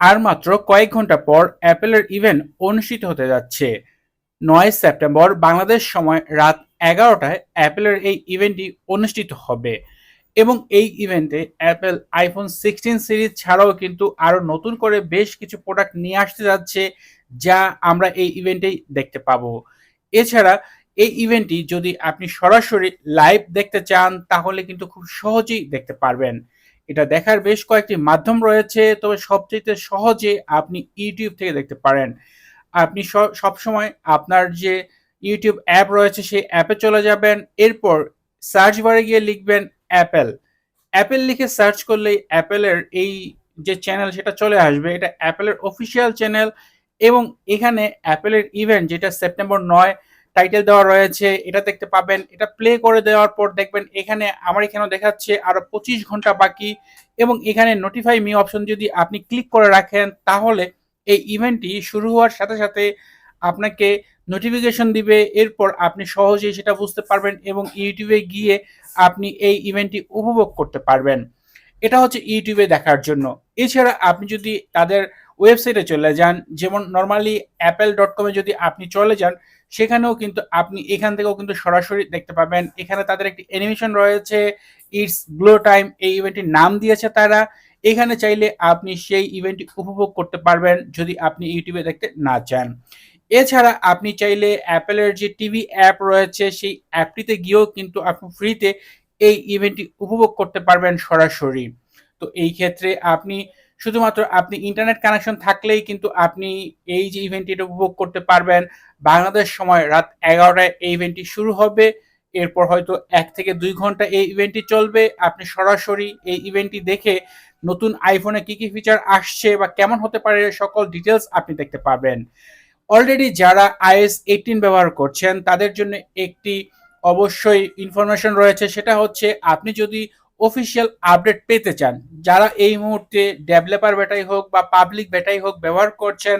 আর মাত্র কয়েক ঘণ্টা পর অ্যাপেলের ইভেন্ট অনুষ্ঠিত হতে যাচ্ছে। নয় সেপ্টেম্বর বাংলাদেশ সময় রাত এগারোটায় অ্যাপেলের এই ইভেন্টটি অনুষ্ঠিত হবে এবং এই ইভেন্টে অ্যাপেল আইফোন সিক্সটিন সিরিজ ছাড়াও কিন্তু আরও নতুন করে বেশ কিছু প্রোডাক্ট নিয়ে আসতে যাচ্ছে, যা আমরা এই ইভেন্টেই দেখতে পাবো। এছাড়া এই ইভেন্টটি যদি আপনি সরাসরি লাইভ দেখতে চান, তাহলে কিন্তু খুব সহজেই দেখতে পারবেন। এটা দেখার বেশ কয়েকটি মাধ্যম রয়েছে, তবে সবচেয়ে সহজে আপনি ইউটিউব থেকে দেখতে পারেন। আপনি সবসময় আপনার যে ইউটিউব অ্যাপ রয়েছে, সেই অ্যাপে চলে যাবেন, এরপর সার্চ বারে গিয়ে লিখবেন অ্যাপেল অ্যাপেল লিখে সার্চ করলেই অ্যাপেলের এই যে চ্যানেল সেটা চলে আসবে, এটা অ্যাপেলের অফিসিয়াল চ্যানেল এবং এখানে অ্যাপেলের ইভেন্ট যেটা সেপ্টেম্বর নয় টাইটেল দেওয়া রয়েছে, এটা দেখতে পাবেন। এটা প্লে করে দেওয়ার পর দেখবেন এখানে আমার এখানেও দেখাচ্ছে আরও পঁচিশ ঘণ্টা বাকি এবং এখানে নোটিফাই মি অপশন যদি আপনি ক্লিক করে রাখেন, তাহলে এই ইভেন্টটি শুরু হওয়ার সাথে সাথে আপনাকে নোটিফিকেশন দিবে। এরপর আপনি সহজেই সেটা বুঝতে পারবেন এবং ইউটিউবে গিয়ে আপনি এই ইভেন্টটি উপভোগ করতে পারবেন। এটা হচ্ছে ইউটিউবে দেখার জন্য। এছাড়া আপনি যদি তাদের ওয়েবসাইটে চলে যান, যেমন নর্মালি অ্যাপেল ডট কমে যদি আপনি চলে যান সেখানেও কিন্তু আপনি, এখান থেকেও কিন্তু সরাসরি দেখতে পাবেন। এখানে তাদের একটি অ্যানিমেশন রয়েছে ইটস গ্লো টাইম এই ইভেন্টটির নাম দিয়েছে তারা। এখানে চাইলে আপনি সেই ইভেন্টটি উপভোগ করতে পারবেন যদি আপনি ইউটিউবে দেখতে না চান। এছাড়া আপনি চাইলে অ্যাপেলের যে টিভি অ্যাপ রয়েছে, সেই অ্যাপটিতে গিয়েও কিন্তু আপনি ফ্রিতে এই ইভেন্টটি উপভোগ করতে পারবেন সরাসরি। তো এই ক্ষেত্রে আপনি শুধুমাত্র আপনি ইন্টারনেট কানেকশন থাকলেই কিন্তু আপনি এই যে ইভেন্টটি এটা উপভোগ করতে পারবেন। বাংলাদেশ সময় রাত এগারোটায় এই ইভেন্টটি শুরু হবে। এরপর হয়তো এক থেকে দুই ঘণ্টা এই ইভেন্টটি চলবে। আপনি সরাসরি এই ইভেন্টটি দেখে নতুন আইফোনে কি কি ফিচার আসছে বা কেমন হতে পারে সকল ডিটেলস আপনি দেখতে পাবেন অলরেডি যারা আইএস এইটিন ব্যবহার করছেন, তাদের জন্য একটি অবশ্যই ইনফরমেশন রয়েছে। সেটা হচ্ছে আপনি যদি অফিসিয়াল আপডেট পেতে চান। যারা এই মুহূর্তে ডেভেলপার বেটাই হোক বা পাবলিক বেটাই হোক ব্যবহার করছেন,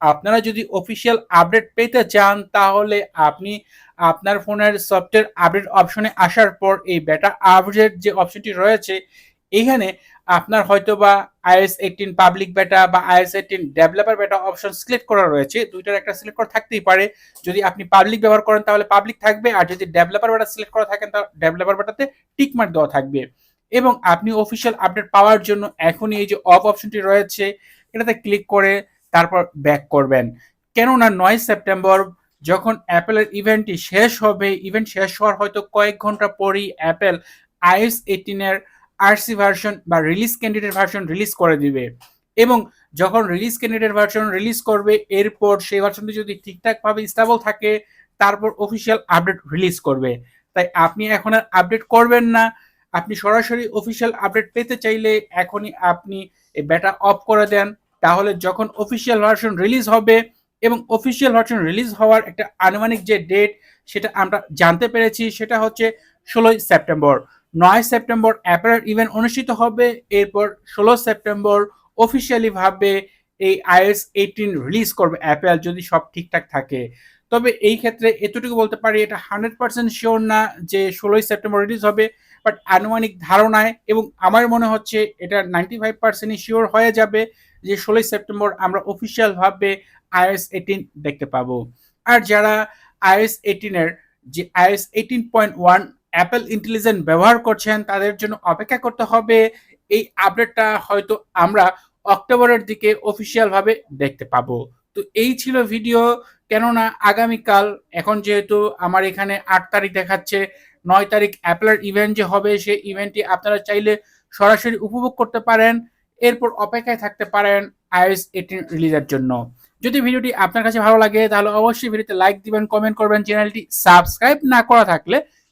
আপনারা যদি অফিসিয়াল আপডেট পেতে চান, তাহলে আপনি আপনার ফোনের সফটওয়্যার আপডেট অপশনে আসার পর এই বেটা আপডেট যে অপশনটি রয়েছে এখানে আপনার হয়তো বা আইএস এইটিন পাবলিক বেটা বা iOS eighteen developer beta option select করা রয়েছে। দুইটার একটা সিলেক্ট করা থাকতেই পারে। যদি আপনি পাবলিক ব্যবহার করেন তাহলে পাবলিক থাকবে, আর যদি ডেভেলপার বেটা সিলেক্ট করা থাকেন তাহলে ডেভেলপার বেটাতে টিকমার্ক দেওয়া থাকবে। এবং আপনি অফিসিয়াল আপডেট পাওয়ার জন্য এখনই এই যে অফ অপশনটি রয়েছে, এটাতে ক্লিক করে তারপর ব্যাক করবেন। কেননা নয় সেপ্টেম্বর, যখন অ্যাপেলের ইভেন্টটি শেষ হবে ইভেন্ট শেষ হওয়ার হয়তো কয়েক ঘণ্টা পরই অ্যাপেল আইএস এইটিনের আরসি ভার্সন বা রিলিজ ক্যান্ডিডেট ভার্সন রিলিজ করে দিবে। এবং যখন রিলিজ ক্যান্ডিডেট ভার্সন রিলিজ করবে, এরপর সেই ভার্সনটি যদি ঠিকঠাকভাবে স্টেবল থাকে, তারপর অফিসিয়াল আপডেট রিলিজ করবে। তাই আপনি এখন আর আপডেট করবেন না। আপনি সরাসরি অফিসিয়াল আপডেট পেতে চাইলে এখনই আপনি এই ব্যাটা অফ করে দেন। তাহলে যখন অফিসিয়াল ভার্সন রিলিজ হবে এবং অফিসিয়াল ভার্সন রিলিজ হওয়ার একটা আনুমানিক যে ডেট সেটা আমরা জানতে পেরেছি, সেটা হচ্ছে ষোলোই সেপ্টেম্বর নয় সেপ্টেম্বর অ্যাপেলের ইভেন্ট অনুষ্ঠিত হবে। এরপর ষোলো সেপ্টেম্বর অফিসিয়ালি ভাবে এই আইএস এইটিন রিলিজ করবে অ্যাপেল যদি সব ঠিকঠাক থাকে। তবে এই ক্ষেত্রে এতটুকু বলতে পারি, এটা হান্ড্রেড পার্সেন্ট শিওর না যে ষোলোই সেপ্টেম্বর রিলিজ হবে বাট আনুমানিক ধারণায় এবং আমার মনে হচ্ছে এটা নাইনটি ফাইভ পার্সেন্টই শিওর হয়ে যাবে যে ষোলোই সেপ্টেম্বর আমরা অফিসিয়ালভাবে আইএস এইটিন দেখতে পাবো। আর যারা আইএস এইটিনের যে iOS eighteen point one Apple intelligent ব্যবহার করছেন, তাদের জন্য অপেক্ষা করতে হবে। এই আপডেটটা হয়তো আমরা অক্টোবরের দিকে অফিসিয়ালভাবে দেখতে পাবো। তো এই ছিল ভিডিও কেননা আগামীকাল, এখন যেহেতু আমার এখানে আট তারিখ দেখাচ্ছে, নয় তারিখ অ্যাপেলের ইভেন্ট যে হবে, সেই ইভেন্টটি আপনারা চাইলে সরাসরি উপভোগ করতে পারেন। এরপর অপেক্ষায় থাকতে পারেন আইএস এইটিন রিলিজের জন্য। যদি ভিডিওটি আপনার কাছে ভালো লাগে, তাহলে অবশ্যই ভিডিওতে লাইক দিবেন কমেন্ট করবেন চ্যানেলটি সাবস্ক্রাইব না করা থাকলে